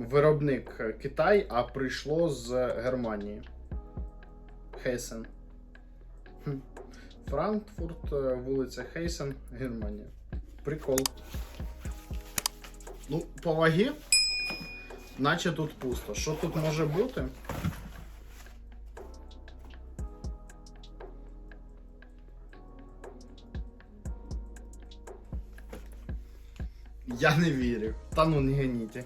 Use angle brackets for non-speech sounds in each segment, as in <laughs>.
Виробник е, Китай, а прийшло з Германії. Хейсен. Франкфурт, е, вулиця Хейсен, Германія. Прикол. Ну, по вагі, наче тут пусто. Що тут може бути? Я не вірю. Та ну не гоніть.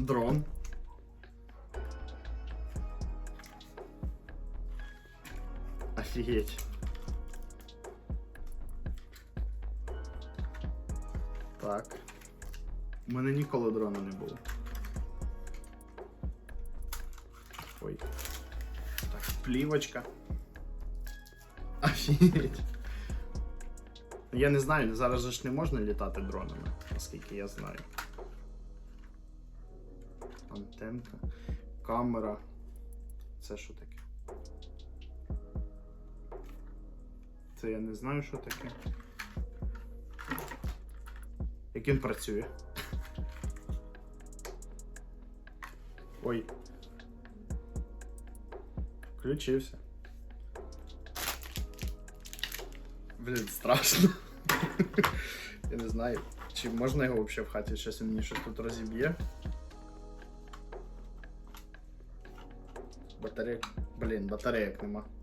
Дрон. Офігеть. Так. У мене ніколи дрона не було. Ой. Так, плівочка. Офігеть. Я не знаю, зараз же ж не можна літати дронами, наскільки я знаю. Антенка, камера. Це що таке? Це я не знаю, що таке. Як він працює. Ой. Включився. Блін, страшно. <laughs> Я не знаю, чи можна його взагалі в хаті, щось він мені щось тут розіб'є. Батарейок. Блін, батарейок нема.